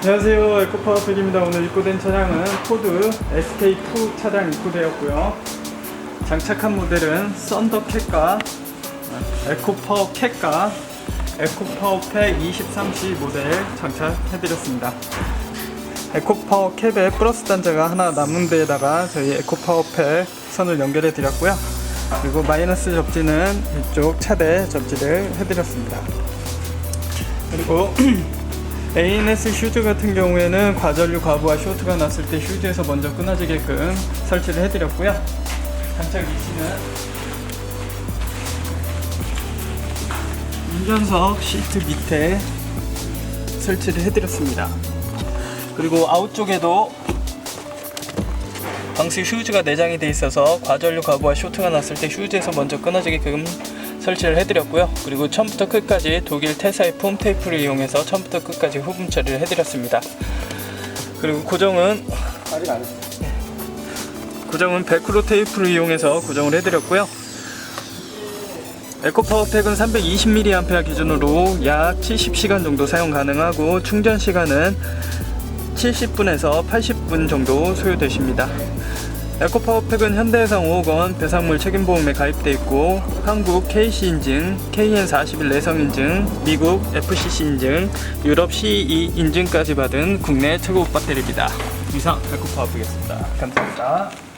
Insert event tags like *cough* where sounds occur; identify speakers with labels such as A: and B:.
A: 안녕하세요. 에코파워필입니다. 오늘 입고된 차량은 포드 SK2 차량 입고되었고요. 장착한 모델은 썬더 캣과 에코파워 캣과 에코파워팩 23C 모델 장착해드렸습니다 에코파워 캡에 플러스 단자가 하나 남은 데에다가 저희 에코파워 팩 선을 연결해 드렸고요 그리고 마이너스 접지는 이쪽 차대 접지를 해드렸습니다 그리고 *clears throat* ANS 슈즈 같은 경우에는 과전류 과부하 쇼트가 났을 때 슈즈에서 먼저 끊어지게끔 설치를 해드렸고요. 장착 위치는 운전석 시트 밑에 설치를 해드렸습니다. 그리고 아웃 쪽에도 방수 휴즈가 내장이 돼 있어서 과전류 과부하 쇼트가 났을 때 휴즈에서 먼저 끊어지게끔 설치를 해드렸고요. 그리고 처음부터 끝까지 독일 태사의 폼 테이프를 이용해서 처음부터 끝까지 후분 처리를 해드렸습니다. 그리고 고정은
B: 아직 안.
A: 고정은 벨크로 테이프를 이용해서 고정을 해드렸고요. 에코파워팩은 320mAh 기준으로 약 70시간 정도 사용 가능하고 충전 시간은 70분에서 80분 정도 소요되십니다. 에코파워팩은 현대해상 5억 원 배상물 책임보험에 가입돼 있고 한국 KC 인증, KN41 내성 인증, 미국 FCC 인증, 유럽 CE 인증까지 받은 국내 최고 배터리입니다. 이상 에코파워팩이었습니다. 감사합니다.